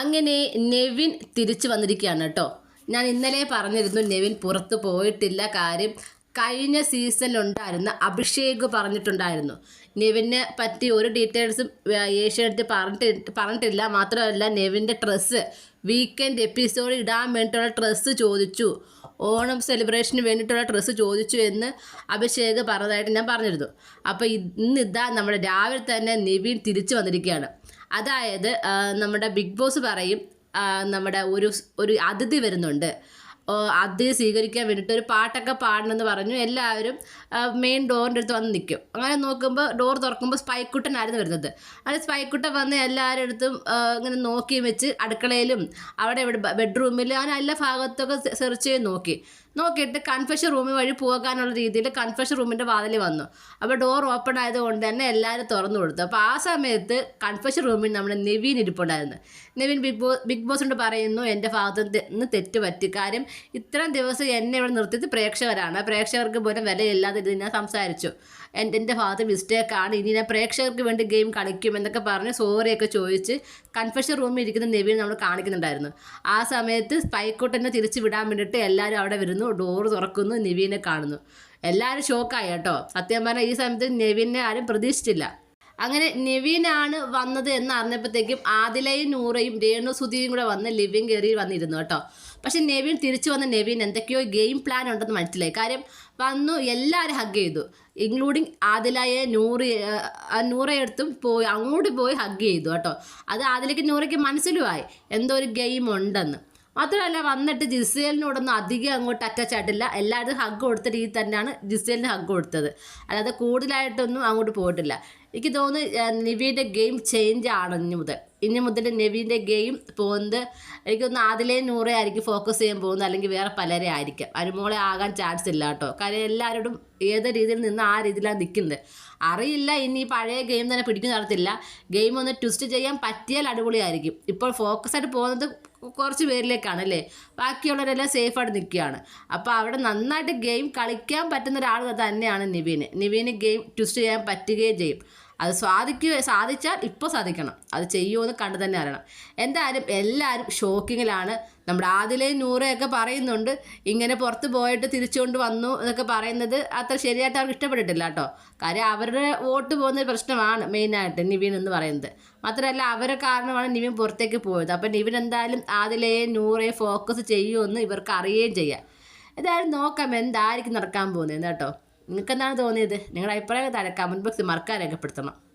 അങ്ങനെ നെവിൻ തിരിച്ചു വന്നിരിക്കുകയാണ് കേട്ടോ. ഞാൻ ഇന്നലെ പറഞ്ഞിരുന്നു നെവിൻ പുറത്ത് പോയിട്ടില്ല കാര്യം കഴിഞ്ഞ സീസണിലുണ്ടായിരുന്ന അഭിഷേക് പറഞ്ഞിട്ടുണ്ടായിരുന്നു. നെവിനെ പറ്റി ഒരു ഡീറ്റെയിൽസും ഏഷ്യടുത്ത് പറഞ്ഞിട്ട് പറഞ്ഞിട്ടില്ല. മാത്രമല്ല നെവിന്റെ ഡ്രസ്സ് വീക്കെൻഡ് എപ്പിസോഡ് ഇടാൻ വേണ്ടിയിട്ടുള്ള ഡ്രസ്സ് ചോദിച്ചു. ഓണം സെലിബ്രേഷന് വേണ്ടിയിട്ടുള്ള ഡ്രസ്സ് ചോദിച്ചു എന്ന് അഭിഷേക് പറഞ്ഞതായിട്ട് ഞാൻ പറഞ്ഞിരുന്നു. അപ്പോൾ ഇതാ നമ്മുടെ രാവിലെ തന്നെ നിവിൻ തിരിച്ചു വന്നിരിക്കുകയാണ്. അതായത് നമ്മുടെ ബിഗ് ബോസ് പറയും നമ്മുടെ ഒരു ഒരു അതിഥി വരുന്നുണ്ട്. ഓ, അതിഥി സ്വീകരിക്കാൻ വേണ്ടിയിട്ട് ഒരു പാട്ടൊക്കെ പാടണമെന്ന് പറഞ്ഞു. എല്ലാവരും മെയിൻ ഡോറിന്റെ അടുത്ത് വന്ന് നിൽക്കും. അങ്ങനെ നോക്കുമ്പോൾ ഡോർ തുറക്കുമ്പോൾ സ്പൈക്കുട്ടനായിരുന്നു വരുന്നത്. അങ്ങനെ സ്പൈക്കുട്ടൻ വന്ന് എല്ലാവരുടെ അടുത്തും ഇങ്ങനെ നോക്കി വെച്ച് അടുക്കളയിലും അവിടെ ഇവിടെ ബെഡ്റൂമിൽ അങ്ങനെ എല്ലാ ഭാഗത്തൊക്കെ സെർച്ച് ചെയ്ത് നോക്കി. നോക്കിയിട്ട് കൺഫെഷൻ റൂമിൽ വഴി പോകാനുള്ള രീതിയിൽ കൺഫെഷൻ റൂമിന്റെ വാതിൽ വന്നു. അപ്പോൾ ഡോർ ഓപ്പൺ ആയതുകൊണ്ട് തന്നെ എല്ലാവരും തുറന്നു കൊടുത്തു. അപ്പോൾ ആ സമയത്ത് കൺഫെഷൻ റൂമിൽ നമ്മുടെ നിവീൻ ഇരിപ്പുണ്ടായിരുന്നു. നിവിൻ ബിഗ് ബോസ് ബിഗ് ബോസിനോട് പറയുന്നു എന്റെ ഭാഗത്ത് നിന്ന് തെറ്റ് പറ്റി. കാര്യം ഇത്രയും ദിവസം എന്നെ ഇവിടെ നിർത്തിയത് പ്രേക്ഷകരാണ്. പ്രേക്ഷകർക്ക് പോലും വിലയില്ലാതെ ഇത് ഞാൻ സംസാരിച്ചു. എന്റെ എന്റെ ഭാഗത്ത് മിസ്റ്റേക്കാണ് ഇനി ഞാൻ പ്രേക്ഷകർക്ക് വേണ്ടി ഗെയിം കളിക്കും എന്നൊക്കെ പറഞ്ഞ് സോറിയൊക്കെ ചോദിച്ച് കൺഫെഷൻ റൂമിൽ ഇരിക്കുന്ന നെവിനെ നമ്മൾ കാണിക്കുന്നുണ്ടായിരുന്നു. ആ സമയത്ത് സ്പൈക്കോട്ടിനെ തിരിച്ച് വിടാൻ വേണ്ടിയിട്ട് എല്ലാവരും അവിടെ വരുന്നു. ഡോറ് തുറക്കുന്നു. നിവീനെ കാണുന്നു. എല്ലാവരും ഷോക്കായി കേട്ടോ. സത്യം പറഞ്ഞാൽ ഈ സമയത്ത് നെവിനെ ആരും പ്രതീക്ഷിച്ചില്ല. അങ്ങനെ നെവീനാണ് വന്നത് എന്ന് അറിഞ്ഞപ്പോഴത്തേക്കും ആദിലയും നൂറയും രേണു സുധിയും കൂടെ വന്ന് ലിവിങ് കയറി വന്നിരുന്നു കേട്ടോ. പക്ഷെ നെവീൻ തിരിച്ചു വന്ന നെവീൻ എന്തൊക്കെയോ ഗെയിം പ്ലാൻ ഉണ്ടെന്ന് മനസ്സിലായി. കാര്യം വന്നു എല്ലാവരും ഹഗ് ചെയ്തു. ഇൻക്ലൂഡിങ് ആദിലയെ നൂറ് നൂറയെടുത്തും പോയി അങ്ങോട്ട് പോയി ഹഗ് ചെയ്തു കേട്ടോ. അത് ആദിലേക്ക് നൂറയ്ക്ക് മനസ്സിലുമായി. എന്തോ ഒരു ഗെയിം ഉണ്ടെന്ന്. മാത്രമല്ല വന്നിട്ട് ജിസേലിനോടൊന്നും അധികം അങ്ങോട്ട് അറ്റാച്ച് ആയിട്ടില്ല. എല്ലാവരും ഹഗ് കൊടുത്ത രീതി തന്നെയാണ് ജിസേലിന് ഹഗ് കൊടുത്തത്. അല്ലാതെ കൂടുതലായിട്ടൊന്നും അങ്ങോട്ട് പോയിട്ടില്ല. എനിക്ക് തോന്നുന്നു നിവിയുടെ ഗെയിം ചേഞ്ച് ആണ് ഇനി മുതൽ. ഇനി മുതൽ നെവിന്റെ ഗെയിം പോകുന്നത് എനിക്കൊന്ന് ആദിലേ നൂറേ ആയിരിക്കും ഫോക്കസ് ചെയ്യാൻ പോകുന്നത്. അല്ലെങ്കിൽ വേറെ പലരെ ആയിരിക്കാം. അനുമോളെ ആകാൻ ചാൻസ് ഇല്ല കേട്ടോ. കാര്യം എല്ലാവരോടും ഏത് രീതിയിൽ നിന്ന് ആ രീതിയിലാണ് നിൽക്കുന്നത്. അറിയില്ല ഇനി പഴയ ഗെയിം തന്നെ പിടിക്കുന്ന നടത്തില്ല. ഗെയിം ഒന്ന് ട്വിസ്റ്റ് ചെയ്യാൻ പറ്റിയാൽ അടിപൊളിയായിരിക്കും. ഇപ്പോൾ ഫോക്കസ് ആയിട്ട് പോകുന്നത് കുറച്ച് പേരിലേക്കാണ് അല്ലേ? ബാക്കിയുള്ളവരെല്ലാം സേഫായിട്ട് നിൽക്കുകയാണ്. അപ്പോൾ അവിടെ നന്നായിട്ട് ഗെയിം കളിക്കാൻ പറ്റുന്ന ഒരാൾ തന്നെയാണ് നിവീന് നിവീന് ഗെയിം ട്വിസ്റ്റ് ചെയ്യാൻ പറ്റുകയും ചെയ്യും. അത് സാധിക്കുക സാധിച്ചാൽ ഇപ്പോൾ സാധിക്കണം. അത് ചെയ്യുമെന്ന് കണ്ടു തന്നെ അറിയണം. എന്തായാലും എല്ലാവരും ഷോക്കിങ്ങിലാണ്. നമ്മുടെ ആദിലയും നൂറയൊക്കെ പറയുന്നുണ്ട്. ഇങ്ങനെ പുറത്ത് പോയിട്ട് തിരിച്ചുകൊണ്ട് വന്നു എന്നൊക്കെ പറയുന്നത് അത്ര ശരിയായിട്ട് അവർക്ക് ഇഷ്ടപ്പെട്ടിട്ടില്ല കേട്ടോ. കാര്യം അവരുടെ വോട്ട് പോകുന്നൊരു പ്രശ്നമാണ് മെയിനായിട്ട് നിവിൻ എന്ന് പറയുന്നത്. മാത്രമല്ല അവരെ കാരണമാണ് നിവിൻ പുറത്തേക്ക് പോയത്. അപ്പം നിവിൻ എന്തായാലും ആദിലേയും നൂറയെ ഫോക്കസ് ചെയ്യുമെന്ന് ഇവർക്ക് അറിയുകയും ചെയ്യാം. എന്തായാലും നോക്കാം എന്തായിരിക്കും നടക്കാൻ പോകുന്നത് കേട്ടോ. നിങ്ങൾക്ക് എന്താണ് തോന്നിയത്? നിങ്ങളുടെ അഭിപ്രായം താഴെ കമന്റ് ബോക്സിൽ മറക്കാൻ രേഖപ്പെടുത്തണം.